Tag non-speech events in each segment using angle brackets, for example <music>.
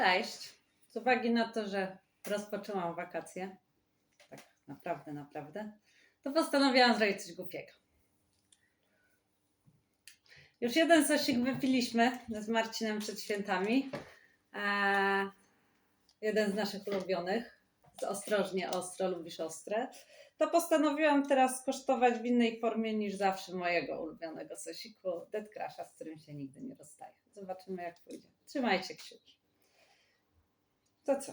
Cześć. Z uwagi na to, że rozpoczęłam wakacje, tak naprawdę, naprawdę, to postanowiłam zrobić coś głupiego. Już jeden sosik wypiliśmy z Marcinem przed świętami. Eee, jeden z naszych ulubionych. Z ostrożnie ostro, lubisz ostre. To postanowiłam teraz skosztować w innej formie niż zawsze mojego ulubionego sosiku Dead Crusha, z którym się nigdy nie rozstaję. Zobaczymy jak pójdzie. Trzymajcie kciuki. To co?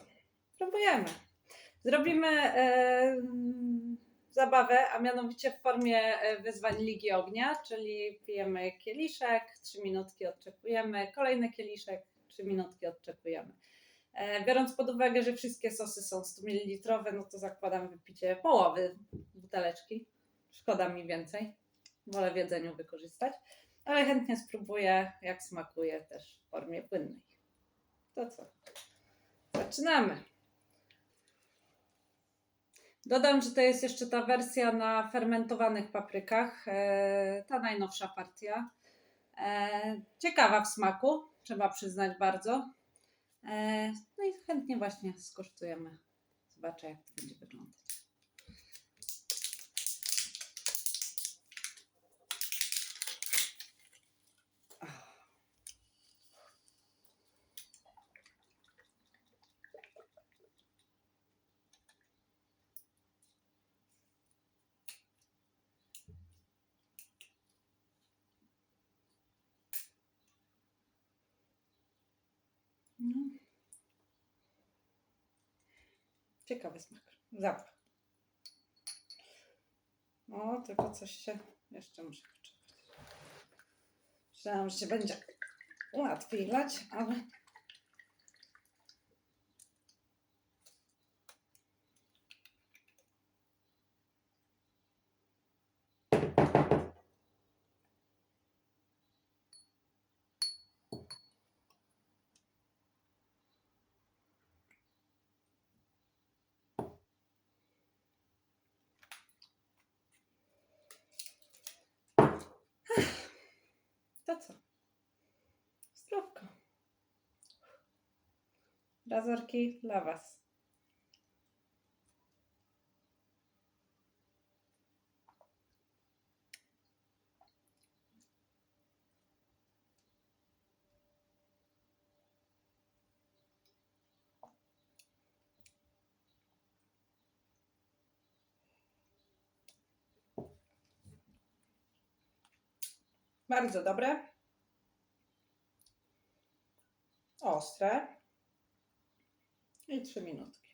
Próbujemy. Zrobimy e, zabawę, a mianowicie w formie e, wyzwań Ligi Ognia, czyli pijemy kieliszek, trzy minutki odczekujemy, kolejny kieliszek, trzy minutki odczekujemy. E, biorąc pod uwagę, że wszystkie sosy są 100 ml, no to zakładam wypicie połowy buteleczki. Szkoda mi więcej. Wolę w jedzeniu wykorzystać, ale chętnie spróbuję, jak smakuje też w formie płynnej. To co? Zaczynamy. Dodam, że to jest jeszcze ta wersja na fermentowanych paprykach. e, Ta najnowsza partia. E, Ciekawa w smaku, trzeba przyznać bardzo. E, No i chętnie właśnie skosztujemy. Zobaczę, jak to będzie wyglądać. No. Ciekawy smak. Zapach. O, tylko coś się jeszcze muszę poczekać. Myślałam, że się będzie łatwiej lać, ale to co? Zdrówko. Razorki dla Was. Bardzo dobre. Ostre. I trzy minutki.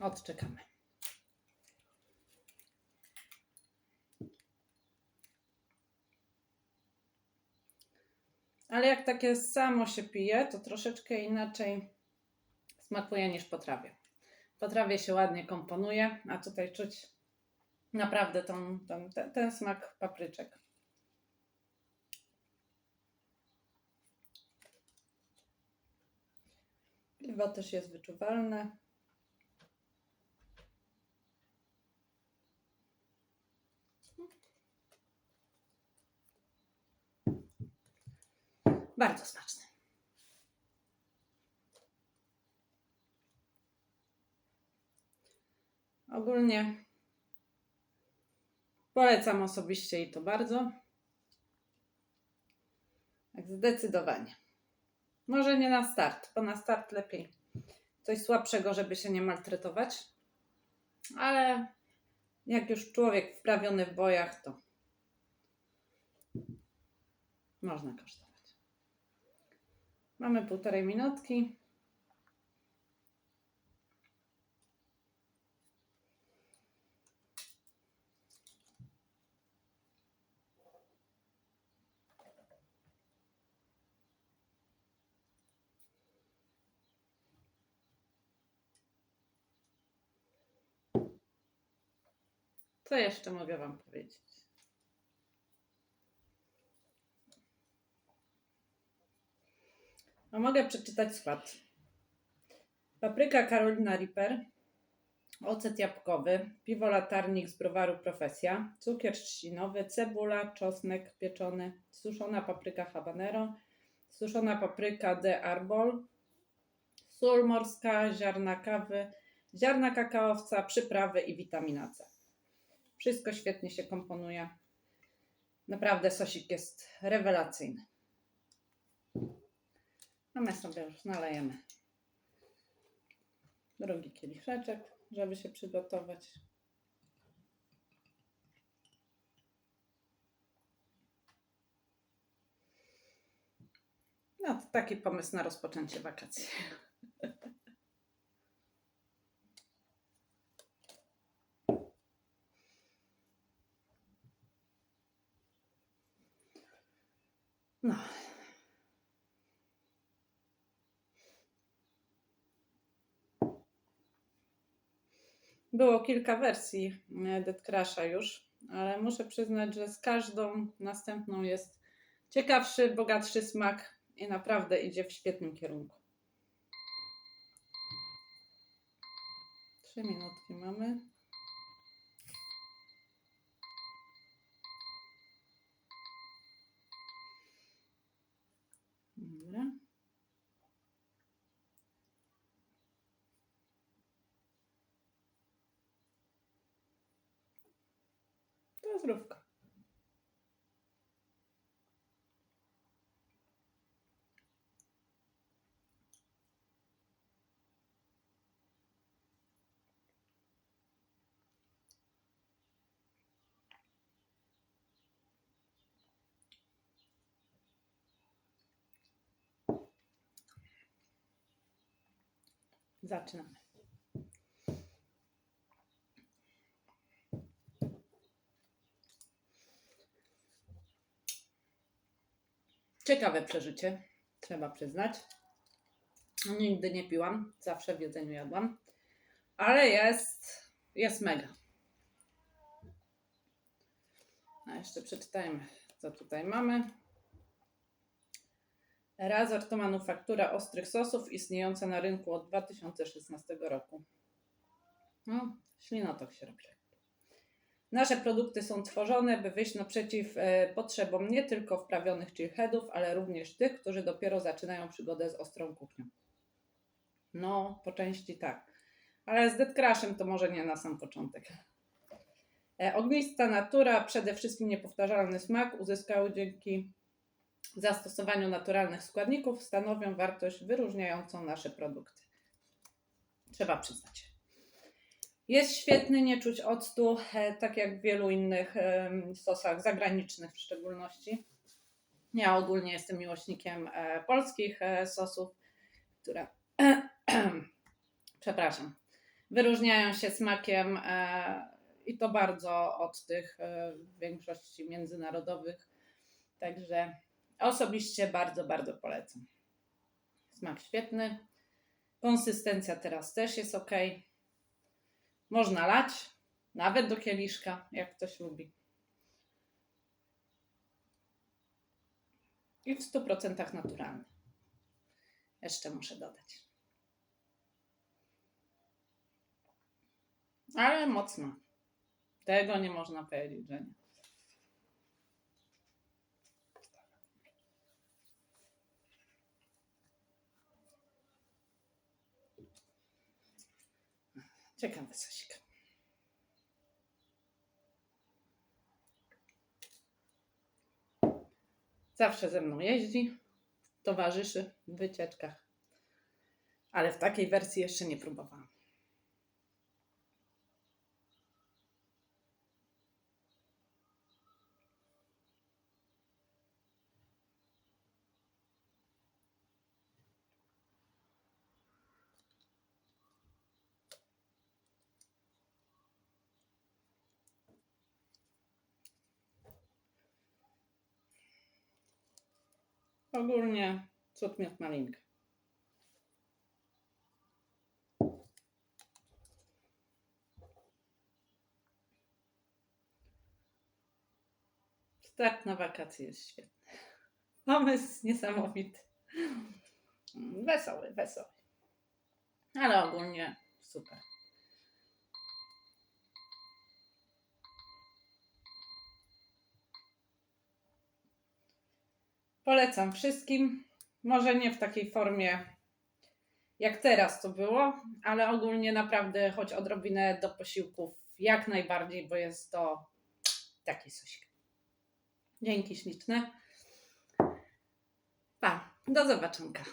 Odczekamy. Ale jak takie samo się pije, to troszeczkę inaczej smakuje niż po trawie. Po trawie się ładnie komponuje, a tutaj czuć naprawdę tą, tą, ten, ten smak papryczek. Piwo też jest wyczuwalne. Bardzo smaczne. Ogólnie polecam osobiście i to bardzo. Tak zdecydowanie. Może nie na start, bo na start lepiej coś słabszego, żeby się nie maltretować. Ale jak już człowiek wprawiony w bojach, to można kosztować. Mamy półtorej minutki. Co jeszcze mogę Wam powiedzieć? No mogę przeczytać skład. Papryka Carolina Reaper, ocet jabłkowy, piwo latarnik z browaru Profesja, cukier trzcinowy, cebula, czosnek pieczony, suszona papryka habanero, suszona papryka de arbol, sól morska, ziarna kawy, ziarna kakaowca, przyprawy i witamina C. Wszystko świetnie się komponuje. Naprawdę sosik jest rewelacyjny. A my sobie już nalejemy drugi kieliszeczek, żeby się przygotować. No to taki pomysł na rozpoczęcie wakacji. No. Było kilka wersji e, Dead Crasha już, ale muszę przyznać, że z każdą następną jest ciekawszy, bogatszy smak i naprawdę idzie w świetnym kierunku. Trzy minutki mamy. To zdrówko. Zaczynamy. Ciekawe przeżycie, trzeba przyznać. Nigdy nie piłam, zawsze w jedzeniu jadłam, ale jest, jest mega. A jeszcze przeczytajmy, co tutaj mamy. Razor to manufaktura ostrych sosów istniejąca na rynku od 2016 roku. No, ślinotok się robi. Nasze produkty są tworzone, by wyjść naprzeciw e, potrzebom nie tylko wprawionych chillheadów, ale również tych, którzy dopiero zaczynają przygodę z ostrą kuchnią. No, po części tak. Ale z Dead Crashem to może nie na sam początek. E, Ognista natura, przede wszystkim niepowtarzalny smak uzyskały dzięki zastosowaniu naturalnych składników stanowią wartość wyróżniającą nasze produkty. Trzeba przyznać. Jest świetny, nie czuć octu, e, tak jak w wielu innych sosach zagranicznych w szczególności. Ja ogólnie jestem miłośnikiem e, polskich e, sosów, które, <clears throat> przepraszam, wyróżniają się smakiem i to bardzo od tych w większości międzynarodowych. Także Osobiście bardzo, bardzo polecam. Smak świetny. Konsystencja teraz też jest ok. Można lać, nawet do kieliszka, jak ktoś lubi. I w 100% naturalny. Jeszcze muszę dodać. Ale mocno. Tego nie można powiedzieć, że nie. Ciekawy sosik. Zawsze ze mną jeździ, towarzyszy w wycieczkach, ale w takiej wersji jeszcze nie próbowałam. Ogólnie cud miód malinka. Start na wakacje jest świetny. Pomysł niesamowity. Wesoły, wesoły. Ale ogólnie super. Polecam wszystkim. Może nie w takiej formie, jak teraz to było, ale ogólnie naprawdę choć odrobinę do posiłków jak najbardziej, bo jest to taki sosik. Dzięki śliczne. Pa, do zobaczenia.